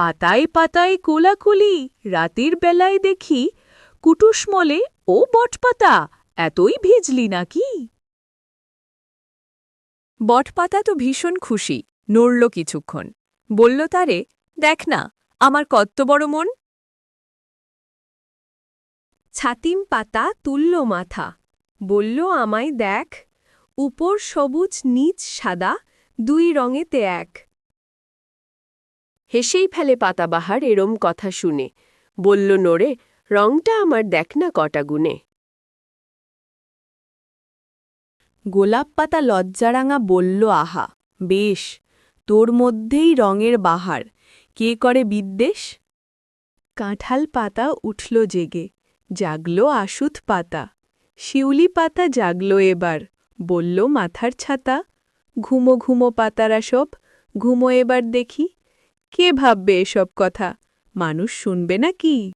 পাতায় পাতায় কোলাকুলি, রাতের বেলায় দেখি কুটুসমলে ও বটপাতা, এতই ভিজলি নাকি? বটপাতা তো ভীষণ খুশি, নড়ল কিছুক্ষণ। বলল তারে, দেখ না, আমার কত্ত বড় মন। ছাতিম পাতা তুলল মাথা, বলল, আমায় দেখ, উপর সবুজ, নিচ সাদা, দুই রঙেতে এক। হেসেই ফেলে পাতাবাহার এরম কথা শুনে। বলল, নড়ে, রংটা আমার দেখ না কটা গুণে। গোলাপ পাতা লজ্জারাঙা বলল, আহা, বেশ, তোর মধ্যেই রঙের বাহার। কে করে বিদ্বেষ? কাঁঠাল পাতা উঠল জেগে, জাগল আশুত পাতা। শিউলি পাতা জাগল এবার, বলল, মাথার ছাতা, ঘুমো ঘুমো পাতারা সব, ঘুমো এবার দেখি। কে ভাববে এসব কথা? মানুষ শুনবে না কি